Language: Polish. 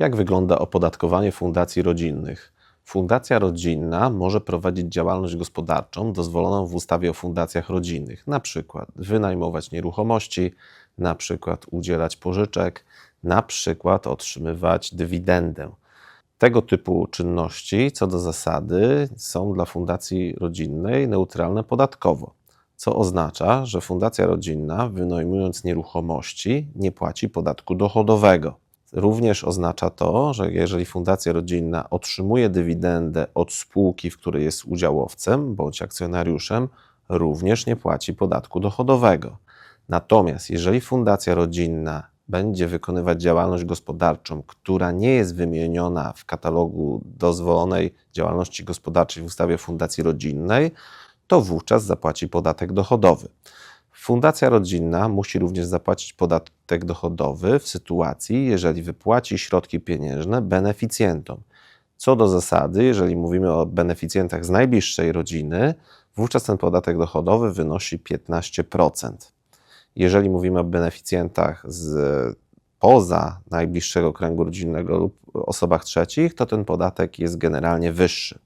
Jak wygląda opodatkowanie fundacji rodzinnych? Fundacja rodzinna może prowadzić działalność gospodarczą dozwoloną w ustawie o fundacjach rodzinnych, na przykład wynajmować nieruchomości, na przykład udzielać pożyczek, na przykład otrzymywać dywidendę. Tego typu czynności, co do zasady, są dla fundacji rodzinnej neutralne podatkowo, co oznacza, że fundacja rodzinna, wynajmując nieruchomości, nie płaci podatku dochodowego. Również oznacza to, że jeżeli fundacja rodzinna otrzymuje dywidendę od spółki, w której jest udziałowcem bądź akcjonariuszem, również nie płaci podatku dochodowego. Natomiast jeżeli fundacja rodzinna będzie wykonywać działalność gospodarczą, która nie jest wymieniona w katalogu dozwolonej działalności gospodarczej w ustawie fundacji rodzinnej, to wówczas zapłaci podatek dochodowy. Fundacja rodzinna musi również zapłacić podatek dochodowy w sytuacji, jeżeli wypłaci środki pieniężne beneficjentom. Co do zasady, jeżeli mówimy o beneficjentach z najbliższej rodziny, wówczas ten podatek dochodowy wynosi 15%. Jeżeli mówimy o beneficjentach z poza najbliższego kręgu rodzinnego lub osobach trzecich, to ten podatek jest generalnie wyższy.